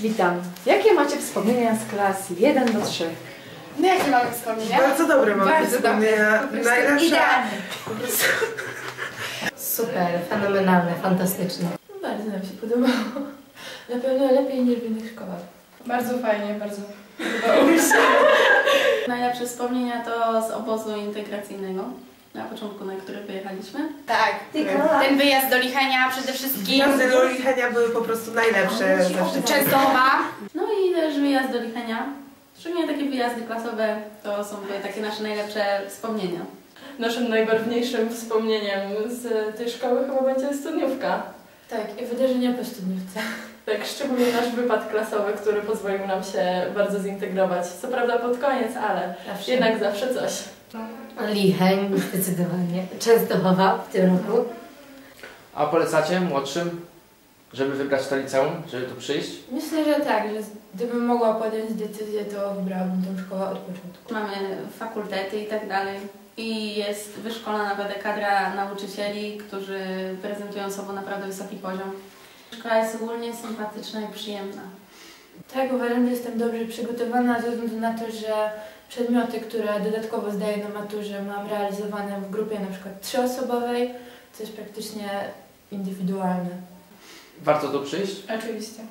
Witam. Jakie macie wspomnienia z klas 1 do 3? No jakie mamy wspomnienia? Bardzo dobre mam Bardzo wspomnienia. dobre. Idealnie. Super, fenomenalne, fantastyczne. Bardzo nam się podobało. Na pewno lepiej niż w innych szkołach. Bardzo fajnie, bardzo podobało mi się. Najlepsze wspomnienia to z obozu integracyjnego, na początku, na który wyjechaliśmy. Tak. Ten wyjazd do Lichenia przede wszystkim. Jazdy do Lichenia były po prostu najlepsze. Częstochowa. No i też wyjazd do Lichenia. Szczególnie takie wyjazdy klasowe to są takie nasze najlepsze wspomnienia. Naszym najbarwniejszym wspomnieniem z tej szkoły chyba będzie studniówka. Tak, i wydarzenia po studniówce. Tak, szczególnie nasz wypad klasowy, który pozwolił nam się bardzo zintegrować. Co prawda pod koniec, ale Zawsze. jednak zawsze coś. Licheń, zdecydowanie. Częstochowa w tym roku. A polecacie młodszym, żeby wybrać to liceum, żeby tu przyjść? Myślę, że tak, że gdybym mogła podjąć decyzję, to wybrałabym tą szkołę od początku. Mamy fakultety i tak dalej. I jest wyszkolona naprawdę kadra nauczycieli, którzy prezentują sobą naprawdę wysoki poziom. Szkoła jest ogólnie sympatyczna i przyjemna. Tak, uważam, że jestem dobrze przygotowana ze względu na to, że przedmioty, które dodatkowo zdaję na maturze mam realizowane w grupie na przykład trzyosobowej, co jest praktycznie indywidualne. Warto tu przyjść? Oczywiście.